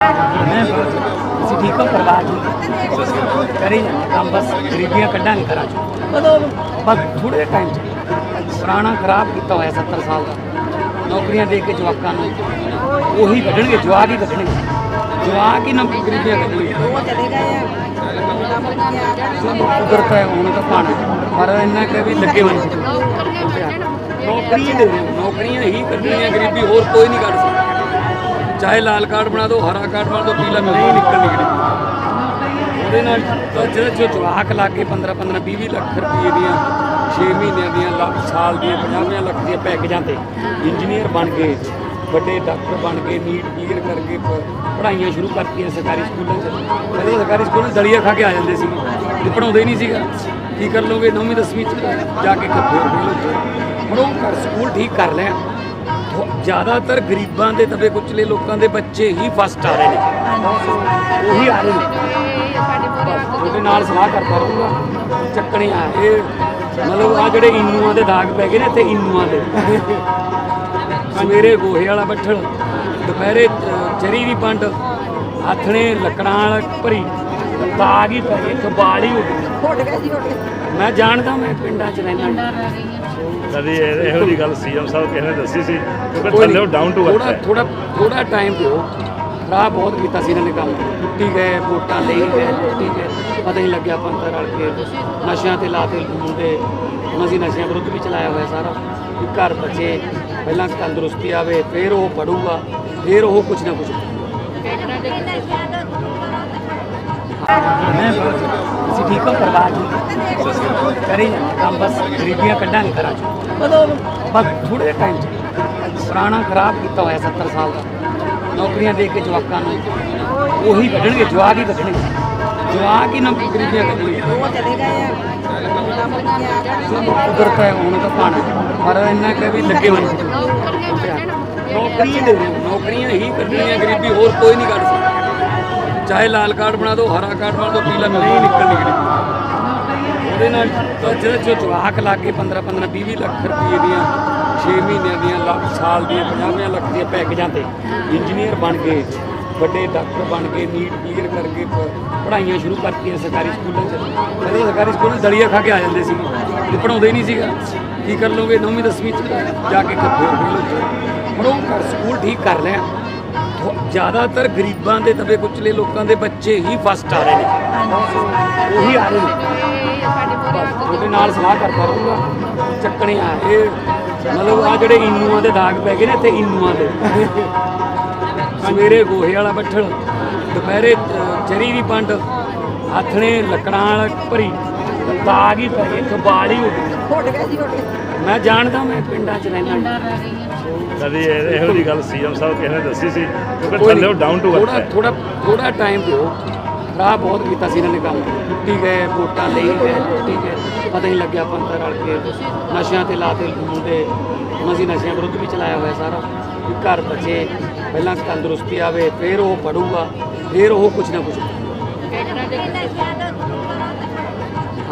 ਮੈਂ ਅਸੀਂ ਠੀਕ ਹੋ ਕਰੀ ਜਾਂਦੇ ਕੰਮ ਬਸ ਗਰੀਬੀਆਂ ਕੱਢਾਂਗੇ ਘਰਾਂ ਚੋਂ। ਬਦੋ ਬਸ ਥੋੜੇ ਟਾਈਮ ਚ। ਪੁਰਾਣਾ ਖਰਾਬ ਕੀਤਾ ਹੋਇਆ 70 ਸਾਲ ਦਾ। ਨੌਕਰੀਆਂ ਦੇ ਕੇ ਜਵਾਕਾਂ ਨੂੰ ਉਹੀ ਕੱਢਣਗੇ ਜਵਾਕ ਹੀ ਕੱਢਣਗੇ। ਜਵਾਕ ਹੀ ਨਾ ਗਰੀਬੀਆਂ ਕੱਢਣਗੇ। ਉਹ ਚਲੇ ਗਏ ਆ। ਕੰਮ ਨਹੀਂ ਆ ਚਲੋ ਕੁਦਰਤ ਹੈ ਹੁਣ ਤਾਂ ਪਾਣਾ ਪਰ ਇੰਨਾ ਕਿ ਵੀ ਲੱਗੇ ਹੋਏ। ਨੌਕਰੀਆਂ ਦੇ ਨੌਕਰੀਆਂ ਹੀ ਕੱਢਣੀਆਂ ਗਰੀਬੀ ਹੋਰ ਕੋਈ ਨਹੀਂ ਕੱਢ ਸਕਦਾ। ਚਾਹੇ ਲਾਲ ਕਾਰਡ ਬਣਾ ਦਿਓ ਹਰਾ ਕਾਰਡ ਬਣਾ ਦਿਓ ਪੀਲਾ ਨਹੀਂ ਨਿਕਲਣੀ ਗਰੀਬੀ ਉਹਦੇ ਨਾਲ ਤਾਂ ਜਿਹੜੇ ਜੋ ਜਵਾਕ ਲਾ ਕੇ 15 15 20 20 ਲੱਖ ਰੁਪਏ ਦੀਆਂ 6 ਮਹੀਨਿਆਂ ਦੀਆਂ ਲੱਖ ਸਾਲ ਦੀਆਂ 50 ਲੱਖ ਦੀਆਂ ਪੈਕੇਜਾਂ ਤੇ ਇੰਜੀਨੀਅਰ ਬਣ ਗਏ ਵੱਡੇ ਡਾਕਟਰ ਬਣ ਗਏ ਨੀਟ ਕਲੀਅਰ ਕਰਕੇ ਪੜ੍ਹਾਈਆਂ ਸ਼ੁਰੂ ਕਰਤੀਆਂ ਸਰਕਾਰੀ ਸਕੂਲਾਂ 'ਚ। ਪਹਿਲਾਂ ਸਰਕਾਰੀ ਸਕੂਲਾਂ ਦਲੀਆ ਖਾ ਕੇ ਆ ਜਾਂਦੇ ਸੀ। ਤੇ ਪੜਾਉਂਦੇ ਹੀ ਨਹੀਂ ਸੀਗਾ। ਕੀ ਕਰ ਲੋਗੇ 9ਵੀਂ 10ਵੀਂ 'ਚ ਜਾ ਕੇ ਕਿੱਥੇ ਫੇਲ ਹੋ ਗਏ ਹੁਣ ਉਹ ਸਕੂਲ ਠੀਕ ਕਰ ਲਿਆ। ਜ਼ਿਆਦਾਤਰ ਗਰੀਬਾਂ ਦੇ ਦਬੇ ਕੁਚਲੇ ਲੋਕਾਂ ਦੇ ਬੱਚੇ ਹੀ ਫਸਟ ਆ ਰਹੇ ਨੇ। ਉਹੀ ਆ ਰਹੇ ਨੇ। ਉਹਦੇ ਨਾਲ ਸਲਾਹ ਕਰਦਾ ਰਹੂੰਗਾ। ਚੱਕਣੇ ਆ ਇਹ ਮਤਲਬ ਆ ਜਿਹੜੇ ਇਨੂਆਂ ਦੇ ਦਾਗ ਪੈ ਗਏ ਨੇ ਇੱਥੇ ਇਨੂਆਂ ਦੇ। ਸਵੇਰੇ ਗੋਹੇ ਵਾਲਾ ਬੱਠਲ ਦੁਪਹਿਰੇ ਚਰੀ ਦੀ ਪੰਡ ਆਥਣੇ ਲੱਕੜਾਂ ਵਾਲਾ ਭਰੀ ਦਾਗ ਹੀ ਪੈ ਗਏ ਕਬਾਲ ਹੀ ਗਈ ਉੱਡ ਗਏ ਸੀ ਉੱਡ ਗਏ। ਮੈਂ ਜਾਣਦਾ ਮੈਂ ਪਿੰਡਾਂ 'ਚ ਰਹਿੰਦਾ। ਕਦੀ ਇਹ- ਇਹੋ ਜਿਹੀ ਗੱਲ ਸੀਐਮ ਸਾਹਿਬ ਕਿਸੇ ਨੇ ਦੱਸੀ ਸੀ? ਕਿਉਂਕਿ ਥੱਲੇ ਡਾਊਨ ਟੂ ਅਰਥ ਥੋੜਾ ਹੈ। ਥੋੜਾ ਥੋੜਾ ਟਾਈਮ ਦਿਓ। ਖਰਾਬ ਬਹੁਤ ਕੀਤਾ ਸੀ ਇਹਨਾਂ ਨੇ ਕੰਮ। ਟੁੱਟੀ ਗਏ ਵੋਟਾਂ ਲਈ ਗਏ ਟੁੱਟੀ ਗਏ। ਪਤਾ ਨਹੀਂ ਲੱਗਿਆ ਪੰਤਰ ਰਲ ਕੇ। ਨਸ਼ਿਆਂ ਤੇ ਲਾਤੇ ਮੁੰਡੇ। ਹੁਣ ਅਸੀਂ ਨਸ਼ਿਆਂ ਵਿਰੁੱਧ ਵੀ ਚਲਾਇਆ ਹੋਇਆ ਸਾਰਾ। ਵੀ ਘਰ ਬੱਚੇ ਪਹਿਲਾਂ ਤੰਦਰੁਸਤੀ ਆਵੇ ਫਿਰ ਉਹ ਪੜੂਗਾ ਫਿਰ ਉਹ ਕੁਝ ਨਾ ਕੁਝ ਮੈਂ ਅਸੀਂ ਠੀਕ ਹੋ ਪਰਿਵਾਰ ਜੀ ਕਰੀ ਕੰਮ ਬਸ ਗਰੀਬੀਆਂ ਕੱਢਾਂਗੇ ਘਰਾਂ ਚੋਂ। ਬਦੋ ਬਸ ਥੋੜੇ ਟਾਈਮ ਚ। ਪੁਰਾਣਾ ਖਰਾਬ ਕੀਤਾ ਹੋਇਆ 70 ਸਾਲ ਦਾ। ਨੌਕਰੀਆਂ ਦੇ ਕੇ ਜਵਾਕਾਂ ਨੂੰ ਉਹੀ ਕੱਢਣਗੇ ਜਵਾਕ ਹੀ ਕੱਢਣਗੇ। ਜਵਾਕ ਹੀ ਨਾ ਗਰੀਬੀਆਂ ਕੱਢਣਗੇ। ਉਹ ਚਲੇ ਗਏ ਆ। ਕੁਦਰਤ ਹੈ ਹੁਣ ਤਾਂ ਪਾਣਾ ਪਰ ਇੰਨਾ ਕਿ ਵੀ ਲੱਗੇ ਹੋਏ ਨੌਕਰੀਆਂ ਨੌਕਰੀਆਂ ਹੀ ਕੱਢਣੀਆਂ ਗਰੀਬੀ ਹੋਰ ਕੋਈ ਨਹੀਂ ਕੱਢ ਚਾਹੇ ਲਾਲ ਕਾਰਡ ਬਣਾ ਦਿਓ ਹਰਾ ਕਾਰਡ ਬਣਾ ਦਿਓ ਪੀਲਾ ਨਹੀਂ ਨਿਕਲਣੀ ਗਰੀਬੀ ਉਹਦੇ ਨਾਲ ਤਾਂ ਜਿਹੜੇ ਜੋ ਜਵਾਕ ਲਾ ਕੇ 15 15 20 20 ਲੱਖ ਰੁਪਏ ਦੀਆਂ 6 ਮਹੀਨਿਆਂ ਦੀਆਂ ਲੱਖ ਸਾਲ ਦੀਆਂ 50 ਲੱਖ ਦੀਆਂ ਪੈਕੇਜਾਂ ਤੇ ਇੰਜੀਨੀਅਰ ਬਣ ਗਏ ਵੱਡੇ ਡਾਕਟਰ ਬਣ ਗਏ ਨੀਟ ਕਲੀਅਰ ਕਰਕੇ ਪੜ੍ਹਾਈਆਂ ਸ਼ੁਰੂ ਕਰਤੀਆਂ ਸਰਕਾਰੀ ਸਕੂਲਾਂ 'ਚ। ਪਹਿਲਾਂ ਸਰਕਾਰੀ ਸਕੂਲਾਂ ਦਲੀਆ ਖਾ ਕੇ ਆ ਜਾਂਦੇ ਸੀ ਤੇ ਪੜਾਉਂਦੇ ਨਹੀਂ ਸੀਗਾ। ਕੀ ਕਰ ਲੋਗੇ 9ਵੀਂ 10ਵੀਂ 'ਚ ਜਾ ਕੇ ਕਿੱਥੇ ਫੇਲ ਹੋ ਹੁਣ ਉਹ ਕਰ ਸਕੂਲ ਠੀਕ ਕਰ ਲਿਆ। ਜ਼ਿਆਦਾਤਰ ਗਰੀਬਾਂ ਦੇ ਦਬੇ ਕੁਚਲੇ ਲੋਕਾਂ ਦੇ ਬੱਚੇ ਹੀ ਫਸਟ ਆ ਰਹੇ ਨੇ। ਉਹੀ ਆ ਰਹੇ ਨੇ। ਉਹਦੇ ਨਾਲ ਸਲਾਹ ਕਰਦਾ ਰਹੂੰਗਾ। ਚੱਕਣੇ ਆ ਇਹ ਮਤਲਬ ਆ ਜਿਹੜੇ ਇਨੂਆਂ ਦੇ ਦਾਗ ਪੈ ਗਏ ਨੇ ਇੱਥੇ ਇਨੂਆਂ ਦੇ। ਸਵੇਰੇ ਗੋਹੇ ਵਾਲਾ ਬੱਠਲ ਦੁਪਹਿਰੇ ਚਰੀ ਦੀ ਪੰਡ ਆਥਣੇ ਲੱਕੜਾਂ ਵਾਲਾ ਭਰੀ। ਦਾਗ ਹੀ ਗਏ ਕਬਾਲ ਹੀ ਹੋ ਗਈ। ਉੱਡ ਗਏ ਸੀ ਉੱਡ ਗਏ ਮੈਂ ਜਾਣਦਾ ਮੈਂ ਪਿੰਡਾਂ 'ਚ ਰਹਿੰਦਾ। ਕਦੀ ਇਹ- ਇਹੋ ਜਿਹੀ ਗੱਲ ਸੀਐਮ ਸਾਹਿਬ ਕਿਸੇ ਨੇ ਦੱਸੀ ਸੀ? ਕਿਉਂਕਿ ਥੱਲੇ। ਡਾਊਨ ਟੂ ਅਰਥ ਥੋੜਾ ਹੈ। ਥੋੜਾ ਥੋੜਾ ਟਾਈਮ ਦਿਓ। ਖਰਾਬ ਬਹੁਤ ਕੀਤਾ ਸੀ ਇਹਨਾਂ ਨੇ ਕੰਮ। ਟੁੱਟੀ ਗਏ ਵੋਟਾਂ ਲਈ ਗਏ ਟੁੱਟੀ ਗਏ। ਪਤਾ ਨਹੀਂ ਲੱਗਿਆ ਪੰਤਰ ਰਲ ਕੇ। ਨਸ਼ਿਆਂ ਤੇ ਲਾਤੇ ਮੁੰਡੇ। ਹੁਣ ਅਸੀਂ ਨਸ਼ਿਆਂ ਵਿਰੁੱਧ ਵੀ ਚਲਾਇਆ ਹੋਇਆ ਸਾਰਾ। ਵੀ ਘਰ ਬੱਚੇ ਪਹਿਲਾਂ ਤੰਦਰੁਸਤੀ ਆਵੇ ਫਿਰ ਉਹ ਪੜੂਗਾ ਫਿਰ ਉਹ ਕੁਝ ਨਾ ਕੁਝ